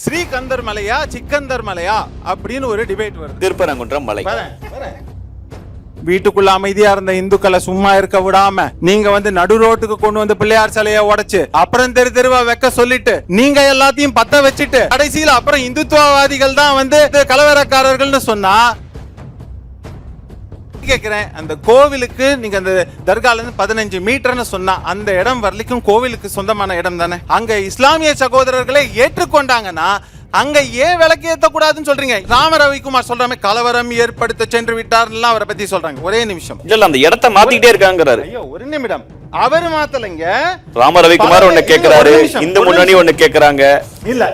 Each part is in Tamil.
ஸ்ரீகந்தர் மலையா சிக்கந்தர் மலையா அப்படின்னு ஒரு டிபேட் வருது திருப்பரங்குன்றம் மலை. வீட்டுக்குள்ள அமைதியா இருந்த இந்துக்களை சும்மா இருக்க விடாம நீங்க வந்து நடு ரோட்டுக்கு கொண்டு வந்து பிள்ளையார் சிலைய உடைச்சு அப்புறம் தெரு தெருவா வைக்க சொல்லிட்டு நீங்க எல்லாத்தையும் பத்த வச்சுட்டு கடைசியில அப்புறம் இந்துத்துவவாதிகள் தான் வந்து கலவரக்காரர்கள்னு சொன்னா கேக்குறேன் அந்த கோவிலுக்கு நீங்க அந்த தர்கால இருந்து பதினஞ்சு மீட்டர்னு சொன்னா அந்த இடம் வரலைக்கும் கோவிலுக்கு சொந்தமான இடம் தானே? அங்க இஸ்லாமிய சகோதரர்களை ஏற்றுக்கொண்டாங்கன்னா அங்க ஏன் விளக்கேத்த கூடாதுன்னு சொல்றீங்க? ராம ரவிக்குமார் சொல்ற மாதிரி கலவரம் ஏற்படுத்த சென்று விட்டார்லாம் அவரை பத்தி சொல்றாங்க. ஒரே நிமிஷம். இல்ல அந்த இடத்த மாத்திக்கிட்டே இருக்காங்கிறாரு. ஐயோ ஒரு நிமிடம். அவர் மாத்தலைங்க. ராம ரவிக்குமார் ஒண்ணு கேக்குறாரு. இந்து முன்னணி. ஒண்ணு கேக்குறாங்க. இல்ல.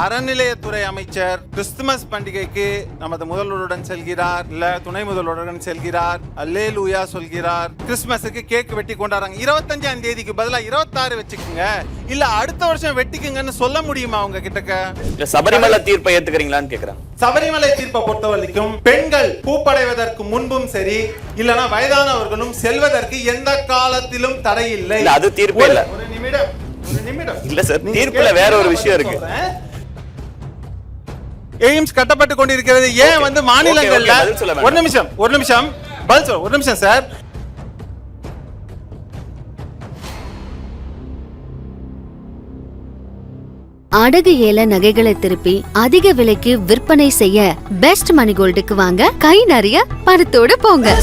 அறநிலையத்துறை அமைச்சர் கிறிஸ்துமஸ் பண்டிகைக்கு நமது முதல்வருடன் செல்கிறார் இல்ல துணை முதல்வருடன் செல்கிறார் அல்லே லூயா சொல்கிறார். கிறிஸ்துமஸுக்கு கேக் வெட்டி கொண்டாடுறாங்க. இருபத்தஞ்சாம் தேதிக்கு பதிலா இருபத்தாறு வச்சுக்கோங்க. இல்ல அடுத்த வருஷம் வெட்டிக்குங்கன்னு சொல்ல முடியுமா அவங்க கிட்டக்க சபரிமலை தீர்ப்பை ஏத்துக்கிறீங்களான்னு கேக்குறாங்க சபரிமலை தீர்ப்பை பொறுத்த வரைக்கும் பெண்கள் பூப்படைவதற்கு முன்பும் சரி இல்லனா வயதானவர்களும் செல்வதற்கு எந்த காலத்திலும் தடை இல்லை. அது தீர்ப்பே இல்ல. ஒரு நிமிடம் ஒரு நிமிடம். இல்ல சார், தீர்ப்புல வேற ஒரு விஷயம் இருக்கு. எய்ம்ஸ் கட்டப்பட்டு கொண்டிருக்கிறது. ஏன். வந்து மாநிலங்கள்ல. ஒரு நிமிஷம் ஒரு நிமிஷம். பதில் சொல்ல ஒரு நிமிஷம் சார். அடகு ஏல நகைகளை திருப்பி அதிக விலைக்கு விற்பனை செய்ய பெஸ்ட் மணி கோல்டுக்கு வாங்க கை நிறைய பணத்தோட போங்க.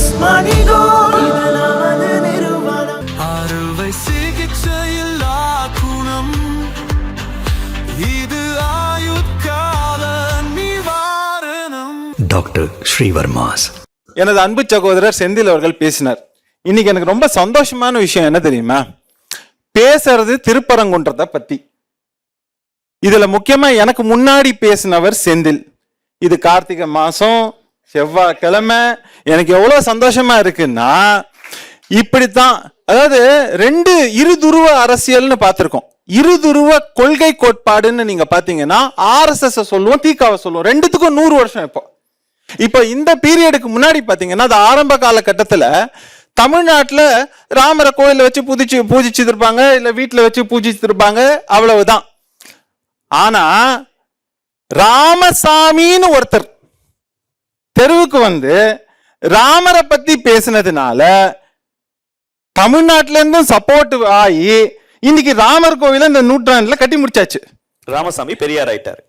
டாக்டர் ஸ்ரீவர்மாஸ். எனது அன்பு சகோதரர் செந்தில் அவர்கள் பேசினார். இன்னைக்கு எனக்கு ரொம்ப சந்தோஷமான விஷயம் என்ன தெரியுமா? பேசுறது திருப்பரங்குன்றத்தை பத்தி. இதுல முக்கியமா எனக்கு முன்னாடி பேசினவர் செந்தில். இது கார்த்திகை மாசம் செவ்வாய்க்கிழமை. எனக்கு எவ்வளவு சந்தோஷமா இருக்குன்னா இப்படித்தான். அதாவது ரெண்டு இருதுருவ அரசியல்னு பார்த்திருக்கோம். இருதுருவ கொள்கை கோட்பாடுன்னு நீங்க பாத்தீங்கன்னா ஆர்எஸ்எஸ் சொல்லுவோம் தீகாவை சொல்லுவோம். ரெண்டுத்துக்கும் நூறு வருஷம் இப்போ. இப்போ இந்த பீரியடுக்கு முன்னாடி பாத்தீங்கன்னா அது ஆரம்ப காலகட்டத்துல தமிழ்நாட்டுல ராமரை கோயில்ல வச்சு புதிச்சு பூஜிச்சு இருப்பாங்க இல்ல வீட்டுல வச்சு பூஜிச்சு இருப்பாங்க அவ்வளவுதான். ஆனா ராமசாமின்னு ஒருத்தர் தெருவுக்கு வந்து ராமரை பத்தி பேசினதுனால தமிழ்நாட்டுல இருந்தும் சப்போர்ட் ஆகி இன்னைக்கு ராமர் கோவில இந்த நூற்றாண்டுல கட்டி முடிச்சாச்சு. ராமசாமி பெரியார் ஆயிட்டாரு.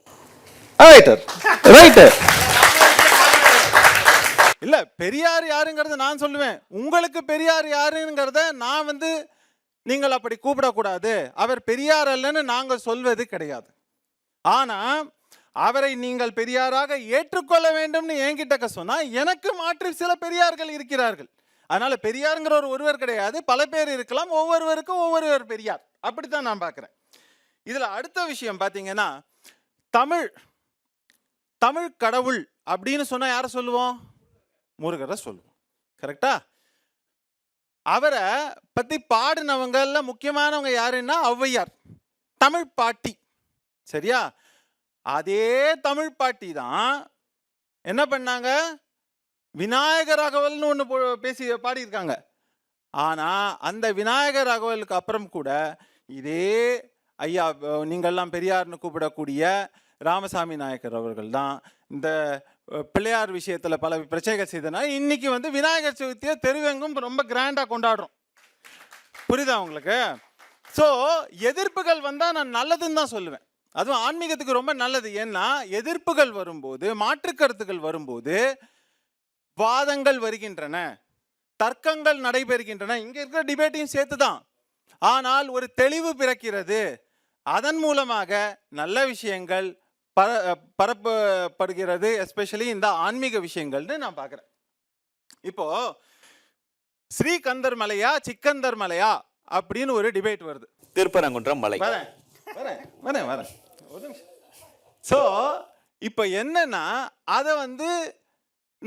ரைட்டர் ரைட்டர் இல்லை பெரியார் யாருங்கிறத நான் சொல்லுவேன். உங்களுக்கு பெரியார் யாருங்கிறத நான் வந்து நீங்கள் அப்படி கூப்பிடக்கூடாது. அவர் பெரியார் அல்லன்னு நாங்கள் சொல்வது கிடையாது. ஆனால் அவரை நீங்கள் பெரியாராக ஏற்றுக்கொள்ள வேண்டும்னு என்கிட்ட சொன்னால் எனக்கு மாற்றி சில பெரியார்கள் இருக்கிறார்கள். அதனால் பெரியாருங்கிற ஒரு ஒருவர் கிடையாது. பல பேர் இருக்கலாம். ஒவ்வொருவருக்கும் ஒவ்வொருவர் பெரியார். அப்படித்தான் நான் பார்க்குறேன். இதில் அடுத்த விஷயம் பார்த்தீங்கன்னா தமிழ் தமிழ் கடவுள் அப்படின்னு சொன்னால் யாரை சொல்லுவோம்? முருகரை சொல்லுவோம். கரெக்டா அவரை பற்றி பாடினவங்களில் முக்கியமானவங்க யாருன்னா ஔவையார். தமிழ் பாட்டி. சரியா? அதே தமிழ் பாட்டி தான் என்ன பண்ணாங்க? விநாயகர் ராகவல்னு ஒன்று பேசி பாடியிருக்காங்க. ஆனால் அந்த விநாயகர் ராகவலுக்கு அப்புறம் கூட இதே ஐயா நீங்கள்லாம் பெரியார்னு கூப்பிடக்கூடிய ராமசாமி நாயக்கர் அவர்கள் தான் இந்த பிள்ளையார் விஷயத்தில் பல பிரச்சனைகள் செய்தனா இன்னைக்கு வந்து விநாயகர் சதுர்த்தியை தெருவெங்கும் ரொம்ப கிராண்டாக கொண்டாடுறோம். புரியுதா உங்களுக்கு? ஸோ எதிர்ப்புகள் வந்தால் நான் நல்லதுன்னு தான் சொல்லுவேன். அதுவும் ஆன்மீகத்துக்கு ரொம்ப நல்லது. ஏன்னா எதிர்ப்புகள் வரும்போது மாற்று கருத்துக்கள் வரும்போது வாதங்கள் வருகின்றன. தர்க்கங்கள் நடைபெறுகின்றன. இங்கே இருக்கிற டிபேட்டையும் சேர்த்து தான் ஆனால் ஒரு தெளிவு பிறக்கிறது. அதன் மூலமாக நல்ல விஷயங்கள் பர பரப்பப்படுகிறது எஸ்பெஷலி இந்த ஆன்மீக விஷயங்கள்னு நான் பார்க்குறேன். இப்போ ஸ்ரீகந்தர் மலையா சிக்கந்தர் மலையா அப்படின்னு ஒரு டிபேட் வருது. திருப்பரங்குன்றம் மலை. வரேன் வரேன் வரேன் வரேன். ஒரு நிமிஷம். ஸோ இப்போ என்னன்னா அதை வந்து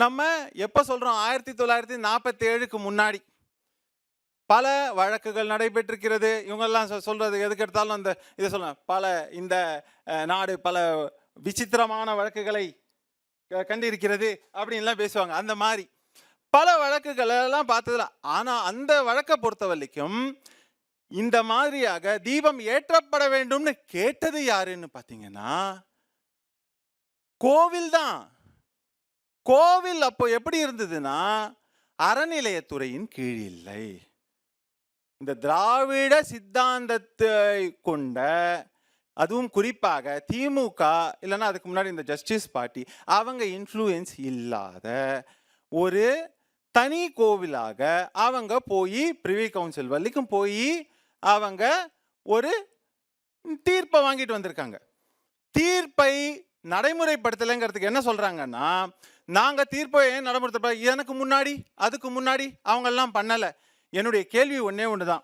நம்ம எப்போ சொல்கிறோம் ஆயிரத்தி தொள்ளாயிரத்தி நாற்பத்தி ஏழுக்கு முன்னாடி. பல வழக்குகள் நடைபெற்றிருக்கிறது. இவங்கெல்லாம் சொ- சொல்றது எதுக்கு எடுத்தாலும் அந்த இதை சொல்ல பல இந்த நாடு பல விசித்திரமான வழக்குகளை க- கண்டிருக்கிறது அப்படின்லாம் பேசுவாங்க. அந்த மாதிரி பல வழக்குகளெல்லாம் பார்த்ததில்ல ஆனால் அந்த வழக்கை பொறுத்த வரைக்கும் இந்த மாதிரியாக தீபம் ஏற்றப்பட வேண்டும்னு கேட்டது யாருன்னு பார்த்தீங்கன்னா கோவில் தான். கோவில் அப்போ எப்படி இருந்ததுன்னா அறநிலையத்துறையின் கீழ் இல்லை. இந்த திராவிட சித்தாந்தத்தை கொண்ட அதுவும் குறிப்பாக திமுக இல்லைன்னா அதுக்கு முன்னாடி இந்த ஜஸ்டிஸ் பார்ட்டி அவங்க இன்ஃப்ளூயன்ஸ் இல்லாத ஒரு தனி கோவிலாக அவங்க போய் பிரிவி கவுன்சில் வரைக்கும் போய் அவங்க ஒரு தீர்ப்பை வாங்கிட்டு வந்திருக்காங்க. தீர்ப்பை நடைமுறைப்படுத்தலைங்கிறதுக்கு என்ன சொல்கிறாங்கன்னா நாங்கள் தீர்ப்பை ஏன் நடைமுறைப்படுத்த எனக்கு முன்னாடி அதுக்கு முன்னாடி அவங்கெல்லாம் பண்ணலை. என்னுடைய கேள்வி ஒன்றே ஒன்று தான்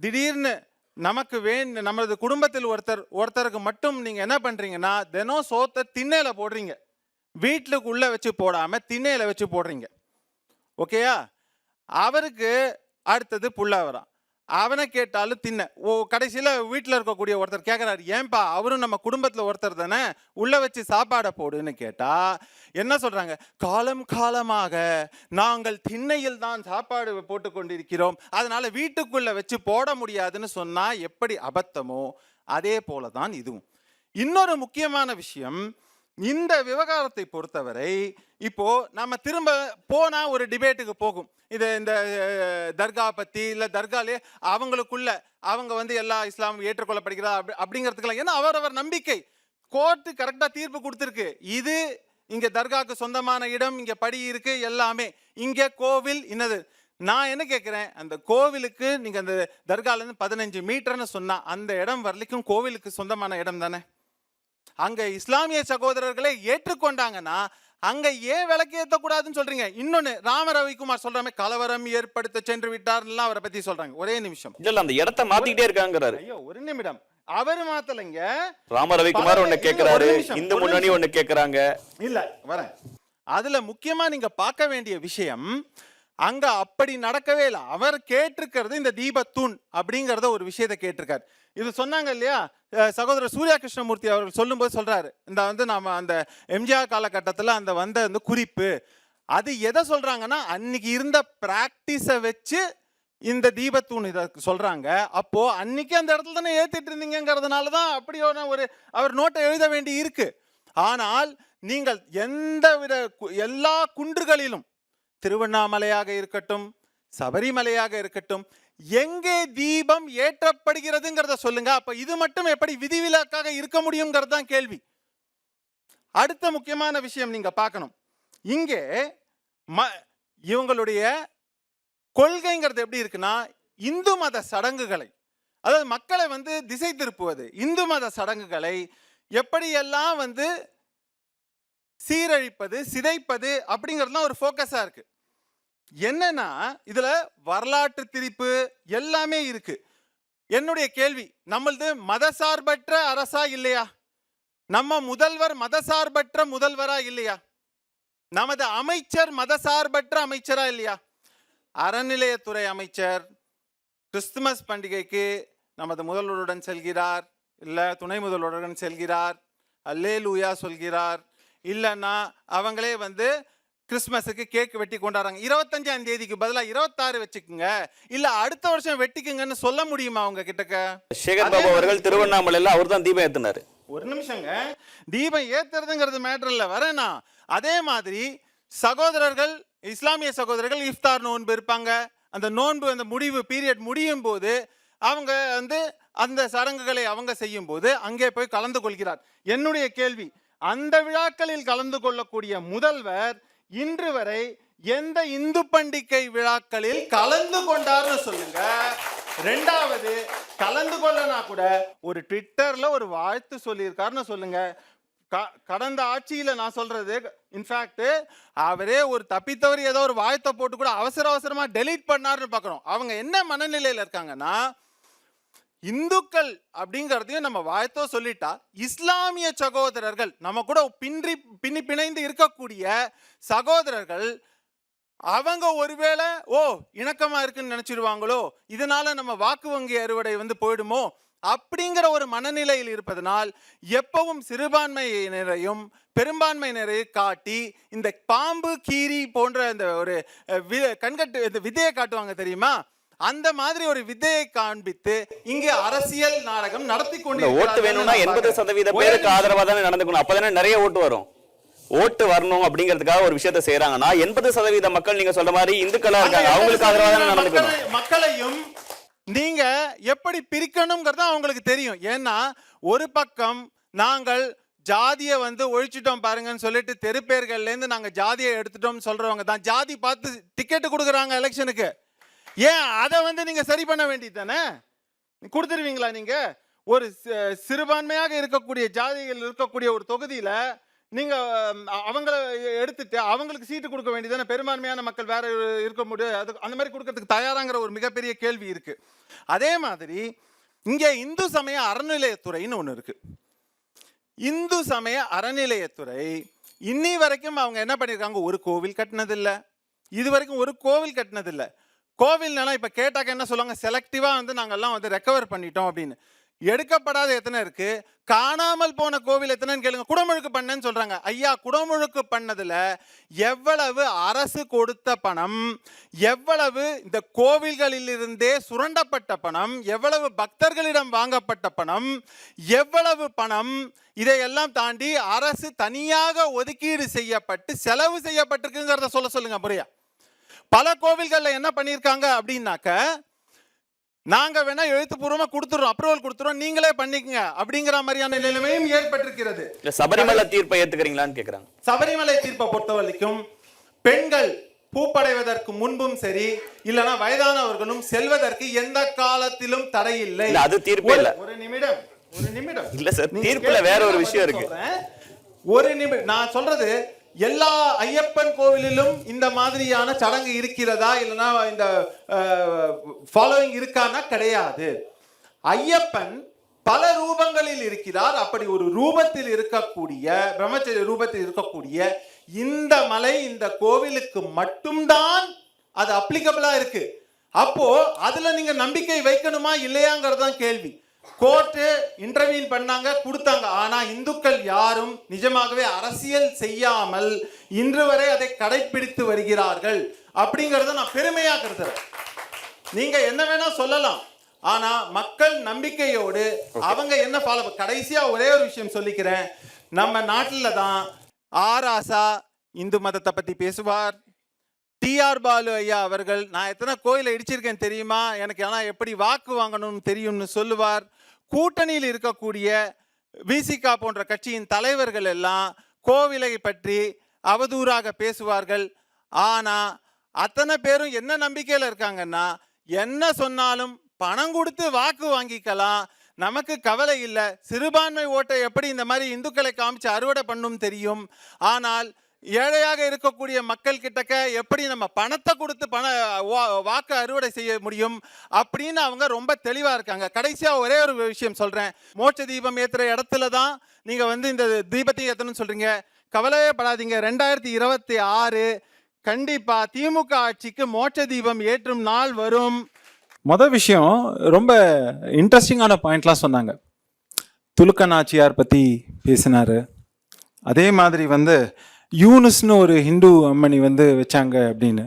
திடீர்னு நமக்கு வேண் நமது குடும்பத்தில் ஒருத்தர் ஒருத்தருக்கு மட்டும் நீங்கள் என்ன பண்ணுறீங்கன்னா தினம் சோத்தை திண்ணையில் போடுறீங்க. வீட்டுக்குள்ளே வச்சு போடாமல் திண்ணையில் வச்சு போடுறீங்க. ஓகேயா? அவருக்கு அடுத்தது புள்ள அவனை கேட்டாலும் தின்ன. ஓ கடைசியில் வீட்டில் இருக்கக்கூடிய ஒருத்தர் கேட்குறாரு ஏன்பா அவரும் நம்ம குடும்பத்தில் ஒருத்தர் தானே? உள்ளே வச்சு சாப்பாடை போடுன்னு கேட்டால் என்ன சொல்கிறாங்க காலம் காலமாக நாங்கள் திண்ணையில் தான் சாப்பாடு போட்டு கொண்டிருக்கிறோம். அதனால் வீட்டுக்குள்ளே வச்சு போட முடியாதுன்னு சொன்னால் எப்படி அபத்தமோ? அதே போல தான் இதுவும். இன்னொரு முக்கியமான விஷயம் இந்த விவகாரத்தை பொறுத்தவரை இப்போ நம்ம திரும்ப போனா ஒரு டிபேட்டுக்கு போகும். இது இந்த தர்கா பத்தி இல்ல தர்காலே அவங்களுக்குள்ள அவங்க வந்து எல்லா இஸ்லாம் ஏற்றுக்கொள்ளப்படுகிறா அப்படி அப்படிங்கிறதுக்கெல்லாம் ஏன்னா அவரவர் நம்பிக்கை. கோர்ட்டு கரெக்டா தீர்ப்பு கொடுத்துருக்கு. இது இங்க தர்காக்கு சொந்தமான இடம் இங்க படி இருக்கு எல்லாமே. இங்க கோவில் என்னது நான் என்ன கேட்குறேன்? அந்த கோவிலுக்கு நீங்கள் அந்த தர்காலேருந்து பதினஞ்சு மீட்டர்னு சொன்னால் அந்த இடம் வரலைக்கும் கோவிலுக்கு சொந்தமான இடம் தானே? அங்க இஸ்லாமிய சகோதரர்களை ஏற்றுக்கொண்டாங்கன்னா அங்க ஏன் விளக்கு ஏத்தக்கூடாதுன்னு சொல்றீங்க? இன்னொன்னு ராம ரவிக்குமார் சொல்றாமே கலவரம் ஏற்படுத்த சென்று விட்டார்லாம் அவரை பத்தி சொல்றாங்க. ஒரே நிமிஷம். இல்ல அந்த இடத்த மாத்திக்கிட்டே இருக்காங்கிறாரு. ஐயோ ஒரு நிமிடம். அவர் மாத்தலைங்க. ராம ரவிக்குமார் ஒண்ணு கேக்குறாரு. இந்து முன்னணி. ஒண்ணு கேக்குறாங்க. இல்ல வரேன். அதுல முக்கியமா நீங்க பார்க்க வேண்டிய விஷயம் அங்க அப்படி நடக்கவே இல்லை. அவர் கேட்டிருக்கிறது இந்த தீபத்தூண் அப்படிங்கிறத ஒரு விஷயத்தை கேட்டிருக்காரு. இது சொன்னாங்க இல்லையா? சகோதரர் சூர்யா கிருஷ்ணமூர்த்தி அவர்கள் சொல்லும்போது சொல்றாரு. இந்த வந்து நாம அந்த எம்ஜிஆர் காலகட்டத்தில் அந்த வந்த அந்த குறிப்பு. அது எதை சொல்றாங்கன்னா அன்னைக்கு இருந்த பிராக்டிஸை வச்சு இந்த தீபத்தூண் இதை சொல்றாங்க. அப்போ அன்னைக்கு அந்த இடத்துல தானே ஏத்திட்டு இருந்தீங்கிறதுனால தான் அப்படியான ஒரு அவர் நோட்டை எழுத வேண்டி இருக்கு. ஆனால் நீங்கள் எந்த வித கு- எல்லா குன்றுகளிலும் திருவண்ணாமலையாக இருக்கட்டும் சபரிமலையாக இருக்கட்டும் எங்கே தீபம் ஏற்றப்படுகிறதுங்கிறத சொல்லுங்க. அப்ப இது மட்டும் எப்படி விதிவிலக்காக இருக்க முடியுங்கிறது தான் கேள்வி. அடுத்த முக்கியமான விஷயம் நீங்க பார்க்கணும். இங்கே ம இவங்களுடைய கொள்கைங்கிறது எப்படி இருக்குன்னா இந்து மத சடங்குகளை அதாவது மக்களை வந்து திசை திருப்புவது இந்து மத சடங்குகளை எப்படியெல்லாம் வந்து சீரழிப்பது சிதைப்பது அப்படிங்கிறதுலாம் ஒரு ஃபோக்கஸாக இருக்கு. என்னன்னா இதில் வரலாற்று திரிப்பு எல்லாமே இருக்கு. என்னுடைய கேள்வி நம்மளது மதசார்பற்ற அரசா இல்லையா? நம்ம முதல்வர் மதசார்பற்ற முதல்வரா இல்லையா? நமது அமைச்சர் மதசார்பற்ற அமைச்சரா இல்லையா? அறநிலையத்துறை அமைச்சர் கிறிஸ்துமஸ் பண்டிகைக்கு நமது முதல்வருடன் செல்கிறார் இல்லை துணை முதல்வருடன் செல்கிறார் அல்லேலூயா சொல்கிறார் இல்லைன்னா அவங்களே வந்து கிறிஸ்மஸுக்கு கேக் வெட்டி கொண்டாடுறாங்க. இருபத்தஞ்சாம் தேதிக்கு பதிலாக இருபத்தாறு வச்சுக்குங்க. இல்லை அடுத்த வருஷம் வெட்டிக்குங்கன்னு சொல்ல முடியுமா அவங்க கிட்டக்க சேகர் பாபு அவர்கள் திருவண்ணாமலையில அவர் தான் தீபம் ஏத்தினாரு. ஒரு நிமிஷங்க. தீபம் ஏத்துறதுங்கிறது மேட்டர் இல்லை வரேனா. அதே மாதிரி சகோதரர்கள் இஸ்லாமிய சகோதரர்கள் இஃப்தார் நோன்பு இருப்பாங்க. அந்த நோன்பு அந்த முடிவு பீரியட் முடியும் போது அவங்க வந்து அந்த சடங்குகளை அவங்க செய்யும் போது அங்கே போய் கலந்து கொள்கிறார். என்னுடைய கேள்வி அந்த விழாக்களில் கலந்து கொள்ளக்கூடிய முதல்வர் இன்று வரை எந்த இந்து பண்டிகை விழாக்களில் கலந்து கொண்டார்னு சொல்லுங்க. ரெண்டாவது கலந்து கொள்ளனா கூட ஒரு ட்விட்டர்ல ஒரு வாழ்த்து சொல்லியிருக்காருன்னு சொல்லுங்க. க- கடந்த ஆட்சியில நான் சொல்றது இன்ஃபேக்ட் அவரே ஒரு தப்பித்தவர் ஏதோ ஒரு வாழ்த்தை போட்டு கூட அவசர அவசரமா டெலீட் பண்ணாருன்னு பார்க்குறோம் அவங்க என்ன மனநிலையில இருக்காங்கன்னா இந்துக்கள் அப்படிங்கிறதையும் நம்ம வாழ்த்தோ சொல்லிட்டா இஸ்லாமிய சகோதரர்கள் நம்ம கூட பின்றி பின்னி பிணைந்து இருக்கக்கூடிய சகோதரர்கள் அவங்க ஒருவேளை ஓ இணக்கமா இருக்குன்னு நினைச்சிருவாங்களோ இதனால நம்ம வாக்கு வங்கி அறுவடை வந்து போயிடுமோ அப்படிங்கிற ஒரு மனநிலையில் இருப்பதனால் எப்பவும் சிறுபான்மையினரையும் பெரும்பான்மையினரை காட்டி இந்த பாம்பு கீரி போன்ற அந்த ஒரு வி- கண்கட்டு இந்த விதையை காட்டுவாங்க தெரியுமா? அந்த மாதிரி ஒரு வித்தையை காண்பித்து இங்கே அரசியல் நாடகம் நடத்தி கொண்டு ஓட்டு வேணும்னா எண்பது சதவீத பேருக்கு ஆதரவா தானே நடந்துக்கணும். அப்பதானே நிறைய ஓட்டு வரும். ஓட்டு வரணும் அப்படிங்கிறதுக்காக ஒரு விஷயத்த செய்யறாங்கன்னா எண்பது சதவீத மக்கள் நீங்க சொல்ற மாதிரி இந்துக்களா இருக்காங்க. அவங்களுக்கு ஆதரவா தானே நடந்துக்கணும். மக்களை- மக்களையும் நீங்க எப்படி பிரிக்கணுங்கிறது அவங்களுக்கு தெரியும். ஏன்னா ஒரு பக்கம் நாங்கள் ஜாதியை வந்து ஒழிச்சிட்டோம் பாருங்கன்னு சொல்லிட்டு தெருப்பேர்கள்ல இருந்து நாங்க ஜாதியை எடுத்துட்டோம் சொல்றவங்க தான். ஜாதி பார்த்து டிக்கெட் கொடுக்குறாங்க எலெக்ஷனுக்கு ஏன்? அதை வந்து நீங்க சரி பண்ண வேண்டியது தானே? கொடுத்துருவீங்களா நீங்க? ஒரு சிறுபான்மையாக இருக்கக்கூடிய ஜாதிகள் இருக்கக்கூடிய ஒரு தொகுதியில நீங்க அவங்கள எடுத்துட்டு அவங்களுக்கு சீட்டு கொடுக்க வேண்டியதான பெரும்பான்மையான மக்கள் வேற இருக்க முடியும் அது அந்த மாதிரி கொடுக்கறதுக்கு தயாராங்கிற ஒரு மிகப்பெரிய கேள்வி இருக்கு. அதே மாதிரி இங்கே இந்து சமய அறநிலையத்துறைன்னு ஒன்று இருக்கு. இந்து சமய அறநிலையத்துறை இன்னி வரைக்கும் அவங்க என்ன பண்ணியிருக்காங்க ஒரு கோவில் கட்டினதில்லை. இது வரைக்கும் ஒரு கோவில் கட்டினதில்ல. கோவில்னால இப்போ கேட்டாக்க என்ன சொல்லுவாங்க? செலக்டிவாக வந்து நாங்கள்லாம் வந்து ரெக்கவர் பண்ணிட்டோம் அப்படின்னு. எடுக்கப்படாத எத்தனை இருக்கு? காணாமல் போன கோவில் எத்தனைன்னு கேளுங்க. குடமுழுக்கு பண்ணேன்னு சொல்றாங்க. ஐயா குடமுழுக்கு பண்ணதுல எவ்வளவு அரசு கொடுத்த பணம்? எவ்வளவு இந்த கோவில்களிலிருந்தே சுரண்டப்பட்ட பணம்? எவ்வளவு பக்தர்களிடம் வாங்கப்பட்ட பணம்? எவ்வளவு பணம்? இதையெல்லாம் தாண்டி அரசு தனியாக ஒதுக்கீடு செய்யப்பட்டு செலவு செய்யப்பட்டிருக்குங்கிறத சொல்ல சொல்லுங்க புரியா? பல கோவில்கள்ல என்ன பண்ணியிருக்காங்க அப்படின்னாக்க நாங்க வேணா எழுத்துப்பூர்வமா கொடுத்துறோம் அப்ரூவல் கொடுத்துறோம் நீங்களே பண்ணிக்கங்க அப்படிங்கிற மாதிரியான நிலைமையும் ஏற்பட்டிருக்கிறது. சபரிமலை தீர்ப்பை ஏத்துக்கிறீங்களான்னு கேக்குறாங்க. சபரிமலை தீர்ப்பை பொறுத்த வரைக்கும் பெண்கள் பூப்படைவதற்கு முன்பும் சரி இல்லனா வயதானவர்களும் செல்வதற்கு எந்த காலத்திலும் தடை இல்லை. அது தீர்ப்பே இல்ல. ஒரு நிமிடம் ஒரு நிமிடம். இல்ல சார், தீர்ப்புல வேற ஒரு விஷயம் இருக்கு. ஒரு நிமிடம் நான் சொல்றது எல்லா ஐயப்பன் கோவிலிலும் இந்த மாதிரியான சடங்கு இருக்கிறதா இல்லைன்னா இந்த ஃபாலோயிங் இருக்கான்னா கிடையாது. ஐயப்பன் பல ரூபங்களில் இருக்கிறார். அப்படி ஒரு ரூபத்தில் இருக்கக்கூடிய பிரம்மச்சரிய ரூபத்தில் இருக்கக்கூடிய இந்த மலை இந்த கோவிலுக்கு மட்டும்தான் அது அப்ளிகபிளா இருக்கு. அப்போ அதுல நீங்க நம்பிக்கை வைக்கணுமா இல்லையாங்கிறது தான் கேள்வி. கோர்ட்டு இன்டர்வியூ பண்ணாங்க கொடுத்தாங்க. ஆனா இந்துக்கள் யாரும் நிஜமாகவே அரசியல் செய்யாமல் இன்று வரை அதை கடைபிடித்து வருகிறார்கள் அப்படிங்கறத நான் பெருமையா கருதுறேன் நீங்க என்ன வேணா சொல்லலாம். ஆனா மக்கள் நம்பிக்கையோடு அவங்க என்ன ஃபாலோ கடைசியா ஒரே ஒரு விஷயம் சொல்லிக்கிறேன். நம்ம நாட்டில் தான் ஆராசா இந்து மதத்தை பத்தி பேசுவார் டிஆர் பாலு ஐயா அவர்கள் நான் எத்தனை கோயிலை இடிச்சிருக்கேன் தெரியுமா? எனக்கு ஆனால் எப்படி வாக்கு வாங்கணும்னு தெரியும்னு சொல்லுவார். கூட்டணியில் இருக்கக்கூடிய விசிகா போன்ற கட்சியின் தலைவர்கள் எல்லாம் கோவிலை பற்றி அவதூறாக பேசுவார்கள். ஆனால் அத்தனை பேரும் என்ன நம்பிக்கையில் இருக்காங்கன்னா என்ன சொன்னாலும் பணம் கொடுத்து வாக்கு வாங்கிக்கலாம். நமக்கு கவலை இல்லை. சிறுபான்மை ஓட்டை எப்படி இந்த மாதிரி இந்துக்களை காமிச்சு அறுவடை பண்ணும் தெரியும். ஆனால் ஏழையாக இருக்கக்கூடிய மக்கள் கிட்டக்க எப்படி நம்ம பணத்தை கொடுத்து பண வாக்கு அறுவடை செய்ய முடியும் அப்படின்னு அவங்க ரொம்ப தெளிவாக இருக்காங்க. கடைசியாக ஒரே ஒரு விஷயம் சொல்கிறேன் மோட்ச தீபம் ஏற்றுற இடத்துல தான் நீங்கள் வந்து இந்த தீபத்தை ஏற்றணும்னு சொல்கிறீங்க கவலையே படாதீங்க. ரெண்டாயிரத்தி இருபத்தி ஆறு கண்டிப்பாக திமுக ஆட்சிக்கு மோட்ச தீபம் ஏற்றும் நாள் வரும். மொதல் விஷயம் ரொம்ப இன்ட்ரெஸ்டிங்கான பாயிண்ட்லாம் சொன்னாங்க. துலுக்க நாச்சியார் பற்றி பேசினார். அதே மாதிரி வந்து யூனஸ்னு ஒரு ஹிந்து அம்மணி வந்து வச்சாங்க அப்படின்னு.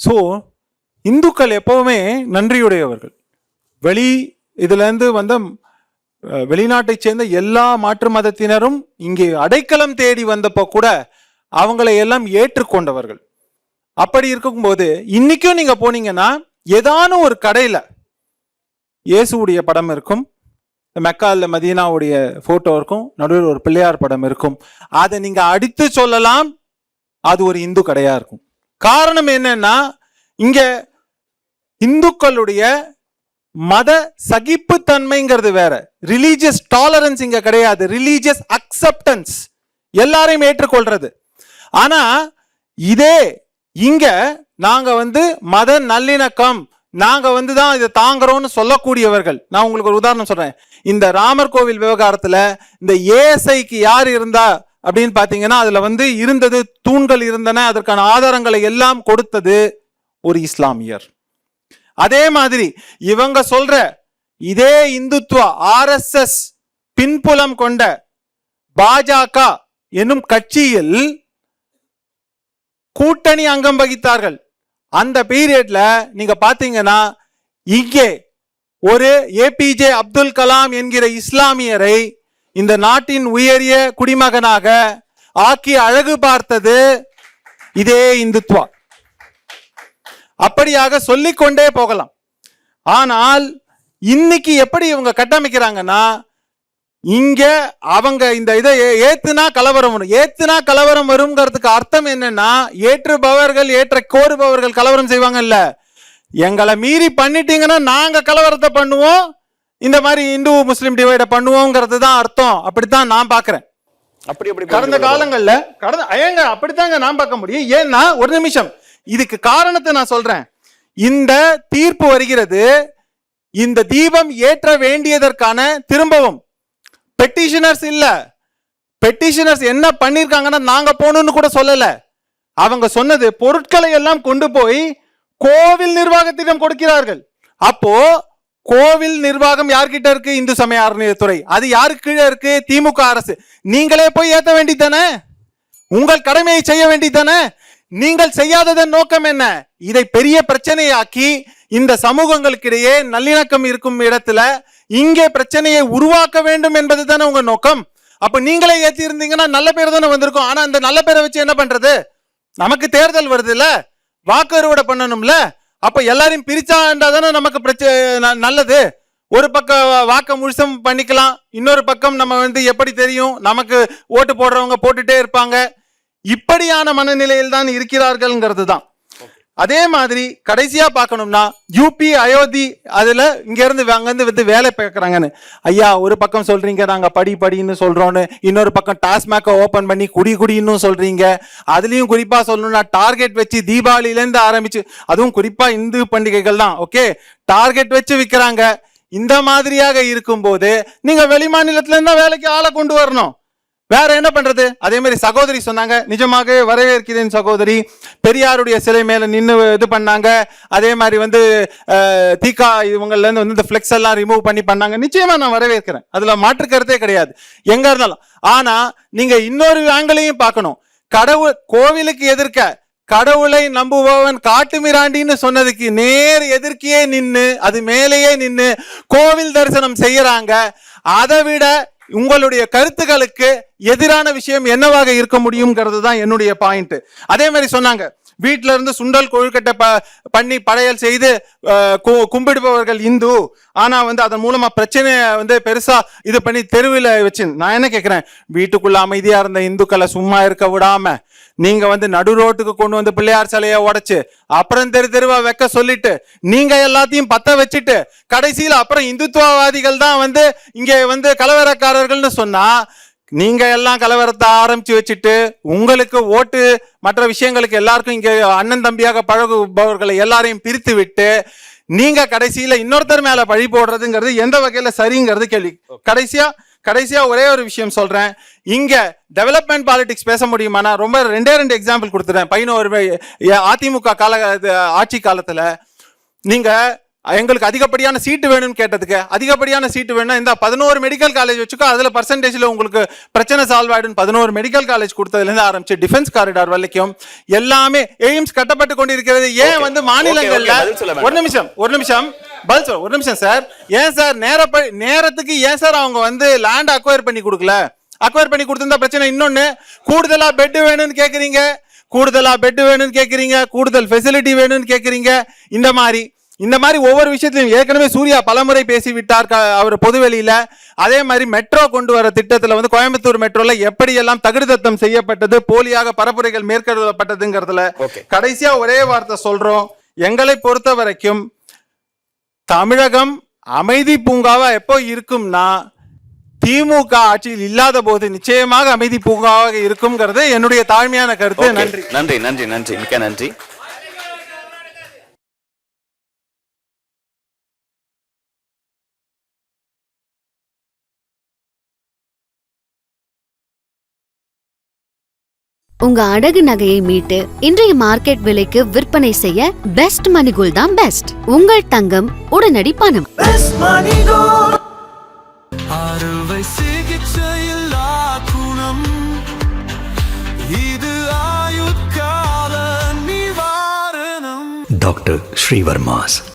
ஸோ இந்துக்கள் எப்போவுமே நன்றியுடையவர்கள். வெளி இதுலேருந்து வந்த வெளிநாட்டை சேர்ந்த எல்லா மாற்று மதத்தினரும் இங்கே அடைக்கலம் தேடி வந்தப்போ கூட அவங்களை எல்லாம் ஏற்றுக்கொண்டவர்கள். அப்படி இருக்கும்போது இன்னைக்கும் நீங்கள் போனீங்கன்னா ஏதானும் ஒரு கடையில் இயேசுடைய படம் இருக்கும். மெக்காவில் மதீனாவுடைய ஃபோட்டோ இருக்கும். நடுவில் ஒரு பிள்ளையார் படம் இருக்கும். அதை நீங்கள் அடித்து சொல்லலாம். அது ஒரு இந்து கடையாக இருக்கும். காரணம் என்னன்னா இங்கே இந்துக்களுடைய மத சகிப்புத்தன்மைங்கிறது வேற. ரிலீஜியஸ் டாலரன்ஸ் இங்கே கிடையாது. ரிலீஜியஸ் அக்செப்டன்ஸ் எல்லாரையும் ஏற்றுக்கொள்றது. ஆனால் இதே இங்கே நாங்கள் வந்து மத நல்லிணக்கம் நாங்கள் வந்து தான் இதை தாங்குறோம்னு சொல்லக்கூடியவர்கள். நான் உங்களுக்கு ஒரு உதாரணம் சொல்கிறேன் இந்த ராமர் கோவில் விவகாரத்தில் இந்த ஏஎஸ்ஐக்கு யார் இருந்தா அப்படின்னு பார்த்தீங்கன்னா அதில் வந்து இருந்தது தூண்கள் இருந்தன அதற்கான ஆதாரங்களை எல்லாம் கொடுத்தது ஒரு இஸ்லாமியர். அதே மாதிரி இவங்க சொல்ற இதே இந்துத்துவ ஆர்எஸ்எஸ் பின்புலம் கொண்ட பாஜக என்னும் கட்சியில் கூட்டணி அங்கம் வகித்தார்கள். அந்த பீரியட்ல நீங்க பாத்தீங்கன்னா இங்கே ஒரு ஏபிஜே அப்துல் கலாம் என்கிற இஸ்லாமியரை இந்த நாட்டின் உயரிய குடிமகனாக ஆக்கி அழகு பார்த்தது இதே இந்துத்வா. அப்படியாக சொல்லிக்கொண்டே போகலாம். ஆனால் இன்னைக்கு எப்படி இவங்க கட்டமைக்கிறாங்கன்னா இங்க அவங்க இந்த இதை ஏ- ஏத்துனா கலவரம் வரும். ஏத்துனா கலவரம் வருங்கிறதுக்கு அர்த்தம் என்னன்னா ஏற்றுபவர்கள் ஏற்ற கோருபவர்கள் கலவரம் செய்வாங்கல்ல. எங்களை மீறி பண்ணிட்டீங்கன்னா நாங்க கலவரத்தை பண்ணுவோம். இந்த மாதிரி இந்து முஸ்லீம் டிவைட பண்ணுவோங்கிறது தான் அர்த்தம். அப்படித்தான் நான் பாக்குறேன் அப்படி அப்படி கடந்த காலங்கள்ல கடந்த ஏங்க அப்படித்தாங்க நான் பார்க்க முடியும். ஏன்னா ஒரு நிமிஷம். இதுக்கு காரணத்தை நான் சொல்றேன். இந்த தீர்ப்பு வருகிறது இந்த தீபம் ஏற்ற வேண்டியதற்கான திரும்பவும். பெட்டிஷனர்ஸ் இல்லை. பெட்டிஷனர்ஸ் என்ன பண்ணியிருக்காங்கன்னா நாங்கள் போகணும்னு கூட சொல்லலை. அவங்க சொன்னது பொருட்களை எல்லாம் கொண்டு போய் கோவில் நிர்வாகத்திடம் கொடுக்கிறார்கள். அப்போ கோவில் நிர்வாகம் யார்கிட்ட இருக்கு? இந்து சமய அறநிலையத்துறை அது யாருக்கு கீழே இருக்கு? திமுக அரசு. நீங்களே போய் ஏற்ற வேண்டித்தானே உங்கள் கடமையை செய்ய வேண்டித்தானே நீங்கள் செய்யாததன் நோக்கம் என்ன? இதை பெரிய பிரச்சனையாக்கி இந்த சமூகங்களுக்கிடையே நல்லிணக்கம் இருக்கும் இடத்துல இங்கே பிரச்சனையை உருவாக்க வேண்டும் என்பது தானே உங்க நோக்கம். அப்ப நீங்களே ஏத்தி இருந்தீங்கன்னா நல்ல பேர் தானே வந்திருக்கும். ஆனா அந்த நல்ல பேரை வச்சு என்ன பண்றது? நமக்கு தேர்தல் வருது இல்ல வாக்கு அறுவடை பண்ணணும்ல? அப்ப எல்லாரையும் பிரிச்சாண்டா தானே நமக்கு பிரச்சனை ந- நல்லது. ஒரு பக்கம் வாக்க முழுசும் பண்ணிக்கலாம். இன்னொரு பக்கம் நம்ம வந்து எப்படி தெரியும்? நமக்கு ஓட்டு போடுறவங்க போட்டுட்டே இருப்பாங்க. இப்படியான மனநிலையில் தான் இருக்கிறார்கள்ங்கிறது தான் அதே மாதிரி கடைசியா பார்க்கணும்னா யூபி அயோத்தி அதுல இங்க இருந்து அங்க வந்து வேலை பார்க்குறாங்கன்னு. ஐயா ஒரு பக்கம் சொல்றீங்க நாங்க படி படின்னு சொல்றோம்னு இன்னொரு பக்கம் டாஸ்மாக்க ஓபன் பண்ணி குடி குடின்னு சொல்றீங்க. அதுலயும் குறிப்பா சொல்லணும்னா டார்கெட் வச்சு தீபாவளியிலேருந்து ஆரம்பிச்சு அதுவும் குறிப்பா இந்து பண்டிகைகள் தான் ஓகே டார்கெட் வச்சு விற்கிறாங்க இந்த மாதிரியாக இருக்கும்போது நீங்க வெளி மாநிலத்துல இருந்தா வேலைக்கு ஆளை கொண்டு வரணும். வேற என்ன பண்றது? அதே மாதிரி சகோதரி சொன்னாங்க. நிஜமாக வரவேற்கிறேன் சகோதரி. பெரியாருடைய சிலை மேல நின்று இது பண்ணாங்க. அதே மாதிரி வந்து அஹ், தீகா இவங்கள்ல இருந்து வந்து இந்த ஃபிளெக்ஸ் எல்லாம் ரிமூவ் பண்ணி பண்ணாங்க. நிச்சயமா நான் வரவேற்கிறேன். அதுல மாற்று கருத்தே கிடையாது. எங்க இருந்தாலும். ஆனா நீங்க இன்னொரு ஆங்கிளையும் பார்க்கணும். கடவுள் கோவிலுக்கு எதிர்க்க கடவுளை நம்புபவன் காட்டு மிராண்டின்னு சொன்னதுக்கு நேர் எதிர்க்கையே நின்று அது மேலேயே நின்று கோவில் தரிசனம் செய்யறாங்க. அதை விட உங்களுடைய கருத்துக்களுக்கு எதிரான விஷயம் என்னவாக இருக்க முடியுங்கிறது தான் என்னுடைய பாயிண்ட் அதே மாதிரி சொன்னாங்க வீட்டில இருந்து சுண்டல் கொழுக்கட்டை ப பண்ணி படையல் செய்து கும்பிடுபவர்கள் இந்து. ஆனா வந்து அதன் மூலமா பிரச்சனையை வந்து பெருசா இது பண்ணி தெருவில் வச்சு நான் என்ன கேட்கிறேன் வீட்டுக்குள்ள அமைதியா இருந்த இந்துக்களை சும்மா இருக்க விடாம நீங்க வந்து நடு ரோட்டுக்கு கொண்டு வந்து பிள்ளையார் சிலையை உடைச்சு அப்புறம் தெரு தெருவா வைக்க சொல்லிட்டு நீங்க எல்லாத்தையும் பத்த வச்சுட்டு கடைசியில அப்புறம் இந்துத்துவவாதிகள் தான் வந்து இங்க வந்து கலவரக்காரர்கள்னு சொன்னா நீங்க எல்லாம் கலவரத்தை ஆரம்பிச்சு வச்சுட்டு உங்களுக்கு ஓட்டு மற்ற விஷயங்களுக்கு எல்லாருக்கும் இங்க அண்ணன் தம்பியாக பழகுபவர்களை எல்லாரையும் பிரித்து விட்டு நீங்க கடைசியில இன்னொருத்தர் மேல பழி போடுறதுங்கிறது எந்த வகையில சரிங்கிறது கேள்வி. கடைசியா கடைசியா ஒரே ஒரு விஷயம் சொல்றேன். இங்க டெவலப்மெண்ட் பாலிடிக்ஸ் பேச முடியுமானா ரொம்ப ரெண்டே ரெண்டு எக்ஸாம்பிள் கொடுத்துறேன். பதினோரு ஒரு அதிமுக கால ஆட்சி காலத்துல. நீங்க எங்களுக்கு அதிகப்படியான சீட்டு வேணும்னு கேட்டதுக்கு அதிகப்படியான சீட்டு வேணும்னா இந்த பதினோரு மெடிக்கல் காலேஜ் வச்சுக்கோ அதுல பர்சன்டேஜ்ல உங்களுக்கு பிரச்சனை சால்வ் ஆயிடும் பதினோரு மெடிக்கல் காலேஜ் கொடுத்ததுல இருந்து ஆரம்பிச்சு டிஃபென்ஸ் காரிடார் வரைக்கும் எல்லாமே எய்ம்ஸ் கட்டப்பட்டு கொண்டிருக்கிறது. ஏன் வந்து மாநிலங்கள்ல. ஒரு நிமிஷம் ஒரு நிமிஷம். பதில் சொல்ல ஒரு நிமிஷம் சார் ஏன் சார் நேர நேரத்துக்கு ஏன் சார் அவங்க வந்து லேண்ட் அக்வயர் பண்ணி கொடுக்கல? அக்வயர் பண்ணி கொடுத்திருந்தா பிரச்சனை இன்னொன்னு கூடுதலா பெட் வேணும்னு கேக்குறீங்க. கூடுதலா பெட் வேணும்னு கேக்குறீங்க. கூடுதல் ஃபெசிலிட்டி வேணும்னு கேக்குறீங்க. இந்த மாதிரி. இந்த மாதிரி ஒவ்வொரு விஷயத்திலும் ஏற்கனவே சூர்யா பலமுறை பேசி விட்டார் க- அவர் பொதுவெளியில. அதே மாதிரி மெட்ரோ கொண்டு வர திட்டத்துல வந்து கோயம்புத்தூர் மெட்ரோல எப்படி எல்லாம் தகுதித்தம் செய்யப்பட்டது போலியாக பரப்புரைகள் மேற்கொள்ளப்பட்டதுங்கிறதுல. கடைசியா ஒரே வார்த்தை சொல்றோம். எங்களை பொறுத்த வரைக்கும் தமிழகம் அமைதி பூங்காவா எப்போ இருக்கும்னா திமுக ஆட்சியில் இல்லாத போது நிச்சயமாக அமைதி பூங்காவாக இருக்கும்ங்கிறது என்னுடைய தாழ்மையான கருத்து. நன்றி. நன்றி நன்றி நன்றி. மிக்க நன்றி. உங்க அடகு நகையை மீட்டு இன்றைய மார்க்கெட் விலைக்கு விற்பனை செய்ய பெஸ்ட் மணிகோல் தான் பெஸ்ட் உங்கள் தங்கம் உடனடி பணம். அறுவை சிகிச்சையில்லா குணம். இது ஆயுட்கால நிவாரணம். Dr. Srivarmas